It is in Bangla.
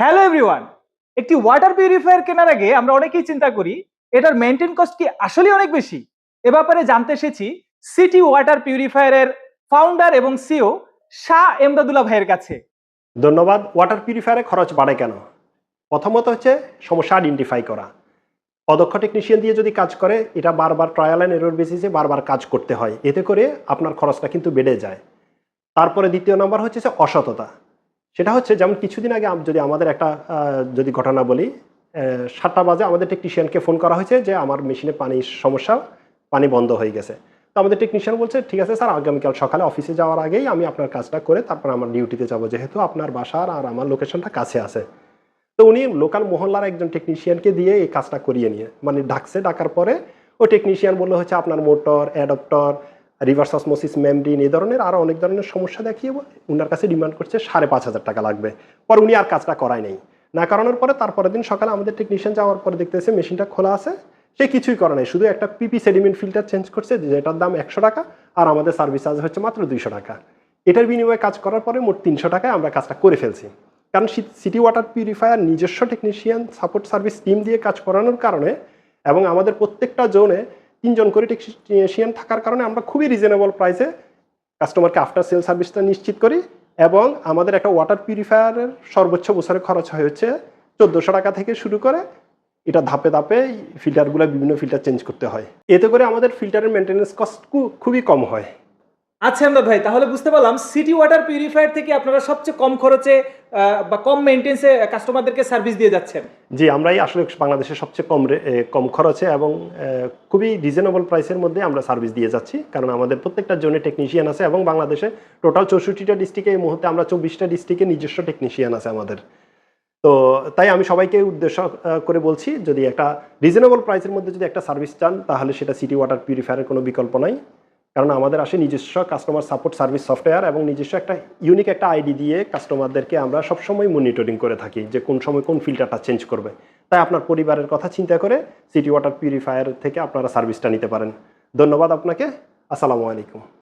হ্যালো এভরিওয়ান একটি ওয়াটার পিউরিফায়ার কেনার আগে আমরা অনেকেই চিন্তা করি, এটার মেনটেন কস্ট কি আসলে অনেক বেশি? এ ব্যাপারে জানতে এসেছি সিটি ওয়াটার পিউরিফায়ারের ফাউন্ডার এবং সিও শাহ এমদাদুল্লাহ ভাইয়ের কাছে। ধন্যবাদ। ওয়াটার পিউরিফায়ারে খরচ বাড়ে কেন? প্রথমত হচ্ছে সমস্যা আইডেন্টিফাই করা। অদক্ষ টেকনিশিয়ান দিয়ে যদি কাজ করে, এটা বারবার ট্রায়াল অ্যান্ড এরর বেসিসে বারবার কাজ করতে হয়। এতে করে আপনার খরচটা কিন্তু বেড়ে যায়। তারপরে দ্বিতীয় নম্বর হচ্ছে অসততা। সেটা হচ্ছে যেমন কিছুদিন আগে যদি আমাদের একটা যদি ঘটনা বলি সাতটা বাজে আমাদের টেকনিশিয়ানকে ফোন করা হয়েছে যে আমার মেশিনে পানির সমস্যা, পানি বন্ধ হয়ে গেছে। তো আমাদের টেকনিশিয়ান বলছে, ঠিক আছে স্যার, আগামীকাল সকালে অফিসে যাওয়ার আগেই আমি আপনার কাজটা করে তারপর আমার ডিউটিতে যাব, যেহেতু আপনার বাসার আর আমার লোকেশনটা কাছে আছে। তো উনি লোকাল মহল্লার একজন টেকনিশিয়ানকে দিয়ে এই কাজটা করিয়ে নিয়ে মানে ডাকছে, ডাকার পরে ও টেকনিশিয়ান বলল হচ্ছে, আপনার motor adaptor reverse osmosis membrane এই ধরনের আরও অনেক ধরনের সমস্যা দেখিয়ে উনার কাছে ডিমান্ড করছে সাড়ে পাঁচ হাজার টাকা লাগবে। পর উনি আর কাজটা করায় নেই। না করানোর পরে তারপরের দিন সকালে আমাদের টেকনিশিয়ান যাওয়ার পরে দেখতেছে মেশিনটা খোলা আছে। সে কিছুই করে নাই। শুধু একটা পিপি সেডিমেন্ট ফিল্টার চেঞ্জ করছে, যেটার দাম একশো টাকা আর আমাদের সার্ভিস চার্জ হচ্ছে মাত্র দুইশো টাকা। এটার বিনিময়ে কাজ করার পরে মোট তিনশো টাকায় আমরা কাজটা করে ফেলছি। কারণ সিটি ওয়াটার পিউরিফায়ার নিজস্ব টেকনিশিয়ান সাপোর্ট সার্ভিস টিম দিয়ে কাজ করানোর কারণে এবং আমাদের প্রত্যেকটা জোনে তিনজন করে টেকনিশিয়ান থাকার কারণে আমরা খুবই রিজনেবল প্রাইসে কাস্টমারকে আফটার সেল সার্ভিসটা নিশ্চিত করি এবং আমাদের একটা ওয়াটার পিউরিফায়ারের সর্বোচ্চ বছরে খরচ হয় হচ্ছে চোদ্দোশো টাকা থেকে শুরু করে এটা ধাপে ধাপে ফিল্টারগুলো বিভিন্ন ফিল্টার চেঞ্জ করতে হয়। এতে করে আমাদের ফিল্টারের মেনটেন্যান্স কস্ট খুবই কম হয়। আচ্ছা আমরা ভাই, তাহলে বুঝতে পারলাম সিটি ওয়াটার পিউরিফায়ার থেকে আপনারা সবচেয়ে কম খরচে বা কম মেনটেন্সে কাস্টমারদেরকে সার্ভিস দিয়ে যাচ্ছেন। জি, আমরাই আসলে বাংলাদেশের সবচেয়ে কম কম খরচে এবং খুবই রিজনেবল প্রাইসের মধ্যে আমরা সার্ভিস দিয়ে যাচ্ছি। কারণ আমাদের প্রত্যেকটা জোনে টেকনিশিয়ান আছে এবং বাংলাদেশে টোটাল চৌষট্টিটা ডিস্ট্রিক্টে এই মুহূর্তে আমরা চব্বিশটা ডিস্ট্রিক্টে নিজস্ব টেকনিশিয়ান আছে আমাদের। তো, তাই আমি সবাইকে উদ্দেশ্য করে বলছি, যদি একটা রিজনেবল প্রাইসের মধ্যে যদি একটা সার্ভিস চান, তাহলে সেটা সিটি ওয়াটার পিউরিফায়ারের কোনো বিকল্প নাই। কারণ আমাদের আসে নিজস্ব কাস্টমার সাপোর্ট সার্ভিস সফটওয়্যার এবং নিজস্ব একটা ইউনিক একটা আইডি দিয়ে কাস্টমারদেরকে আমরা সবসময় মনিটরিং করে থাকি যে কোন সময় কোন ফিল্টারটা চেঞ্জ করবে। তাই আপনার পরিবারের কথা চিন্তা করে সিটি ওয়াটার পিউরিফায়ার থেকে আপনারা সার্ভিসটা নিতে পারেন। ধন্যবাদ আপনাকে। আসসালামু আলাইকুম।